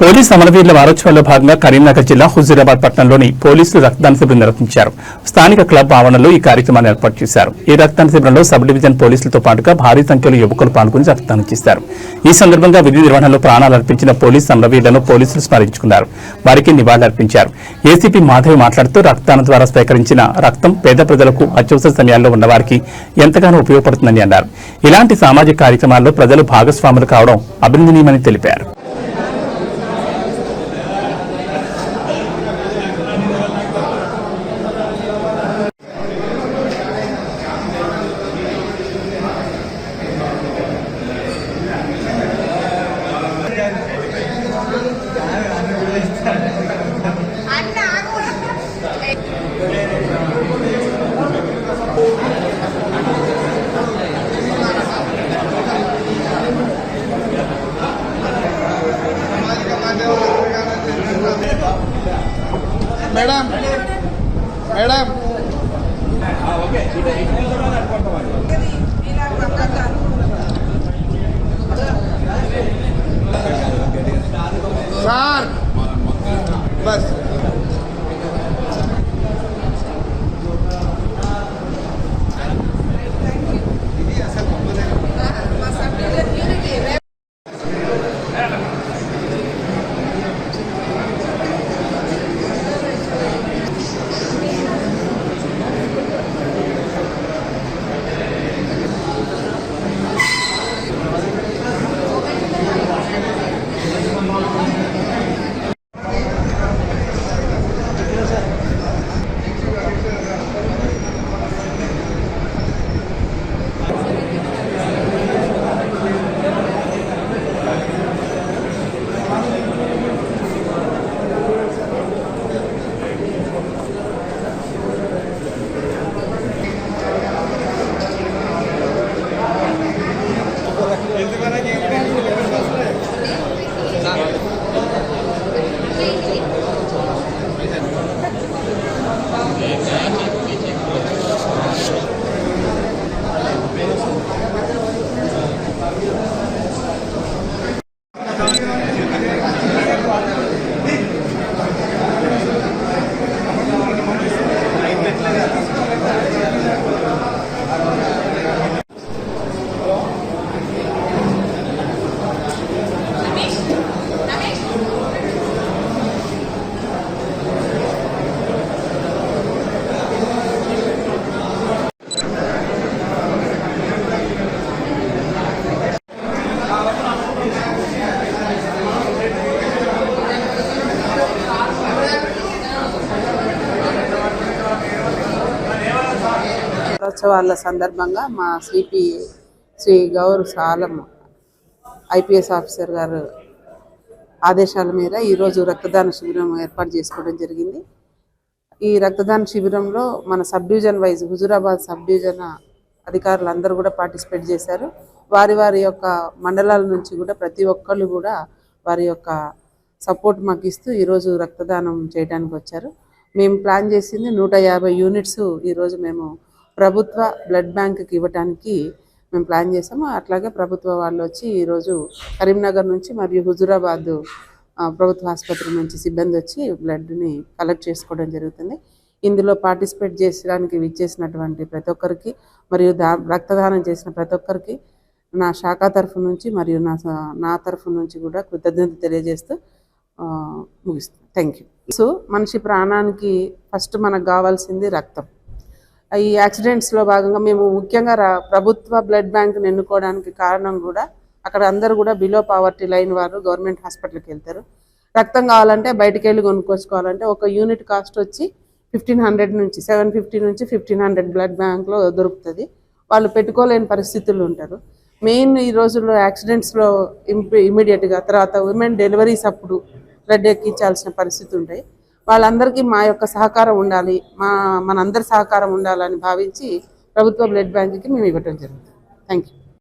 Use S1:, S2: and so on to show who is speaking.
S1: Police అమరవీరుల వారోత్సవాల్లో భాగంగా కరీంనగర్ జిల్లా హుజూరాబాద్ పట్టణంలోని పోలీసులు రక్తదాన శిబిరం నిర్వహించారు. స్థానిక క్లబ్ ఆవరణలో ఈ కార్యక్రమాన్ని ఏర్పాటు చేశారు. ఈ రక్తదాన శిబిరంలో సబ్ డివిజన్ పోలీసులతో పాటుగా భారీ సంఖ్యలో యువకులు పాల్గొని రక్తదానం చేశారు. ఈ సందర్భంగా విధి నిర్వహణలో ప్రాణాలు అర్పించిన పోలీస్ అమరవీరులను పోలీసులు స్మరించుకున్నారు. వారికి నివాళులర్పించారు ఏసీపీ మాధవి మాట్లాడుతూ రక్తదానం ద్వారా సేకరించిన రక్తం పేద ప్రజలకు అత్యవసర సమయాల్లో ఉన్నవారికి ఎంతగానో ఉపయోగపడుతుందని అన్నారు. ఇలాంటి సామాజిక కార్యక్రమాల్లో ప్రజలు భాగస్వాములు కావడం అభినందనీయమని తెలిపారు.
S2: ಮೇಡಮ್ ಮೇಡಮ್ ಓಕೆ ఎందుకన్నా
S3: వారోత్సవాల సందర్భంగా మా CP Shri Gaush Alam IPS officer గారు ఆదేశాల మేర ఈరోజు రక్తదాన శిబిరం ఏర్పాటు చేసుకోవడం జరిగింది. ఈ రక్తదాన శిబిరంలో మన sub division wise Huzurabad sub division అధికారులు అందరూ కూడా పార్టిసిపేట్ చేశారు. వారి వారి యొక్క మండలాల నుంచి కూడా ప్రతి ఒక్కళ్ళు కూడా వారి యొక్క సపోర్ట్ మాకు ఇస్తూ ఈరోజు రక్తదానం చేయడానికి వచ్చారు. మేము ప్లాన్ చేసింది నూట యాభై యూనిట్స్ ఈరోజు మేము ప్రభుత్వ బ్లడ్ బ్యాంక్కి ఇవ్వడానికి మేము ప్లాన్ చేసాము అట్లాగే ప్రభుత్వ వాళ్ళు వచ్చి ఈరోజు కరీంనగర్ నుంచి మరియు హుజురాబాద్ ప్రభుత్వ ఆసుపత్రి నుంచి సిబ్బంది వచ్చి బ్లడ్ని కలెక్ట్ చేసుకోవడం జరుగుతుంది. ఇందులో పార్టిసిపేట్ చేసడానికి విచ్చేసినటువంటి ప్రతి ఒక్కరికి మరియు దా రక్తదానం చేసిన ప్రతి ఒక్కరికి నా శాఖ తరఫు నుంచి మరియు నా నా తరఫు నుంచి కూడా కృతజ్ఞత తెలియజేస్తూ ముగిస్తాను థ్యాంక్ యూ సో మనిషి ప్రాణానికి ఫస్ట్ మనకు కావాల్సింది రక్తం. ఈ యాక్సిడెంట్స్లో భాగంగా మేము ముఖ్యంగా ప్రభుత్వ బ్లడ్ బ్యాంక్ని ఎన్నుకోవడానికి కారణం కూడా అక్కడ అందరూ కూడా బిలో పావర్టీ లైన్ వారు గవర్నమెంట్ హాస్పిటల్కి వెళ్తారు. రక్తం కావాలంటే బయటికి వెళ్ళి కొనుక్కొచ్చుకోవాలంటే ఒక యూనిట్ కాస్ట్ వచ్చి ఫిఫ్టీన్ హండ్రెడ్ నుంచి సెవెన్ ఫిఫ్టీ నుంచి ఫిఫ్టీన్ హండ్రెడ్ బ్లడ్ బ్యాంక్లో దొరుకుతుంది. వాళ్ళు పెట్టుకోలేని పరిస్థితులు ఉంటారు. మెయిన్ ఈ రోజుల్లో యాక్సిడెంట్స్లో ఇమీడియట్గా తర్వాత ఉమెన్ డెలివరీస్ అప్పుడు బ్లడ్ ఎక్కించాల్సిన పరిస్థితి ఉంటాయి. వాళ్ళందరికీ మా యొక్క సహకారం ఉండాలి మా మనందరి సహకారం ఉండాలని భావించి ప్రభుత్వ బ్లడ్ బ్యాంక్కి మేము ఇవ్వటం జరుగుతుంది. Thank you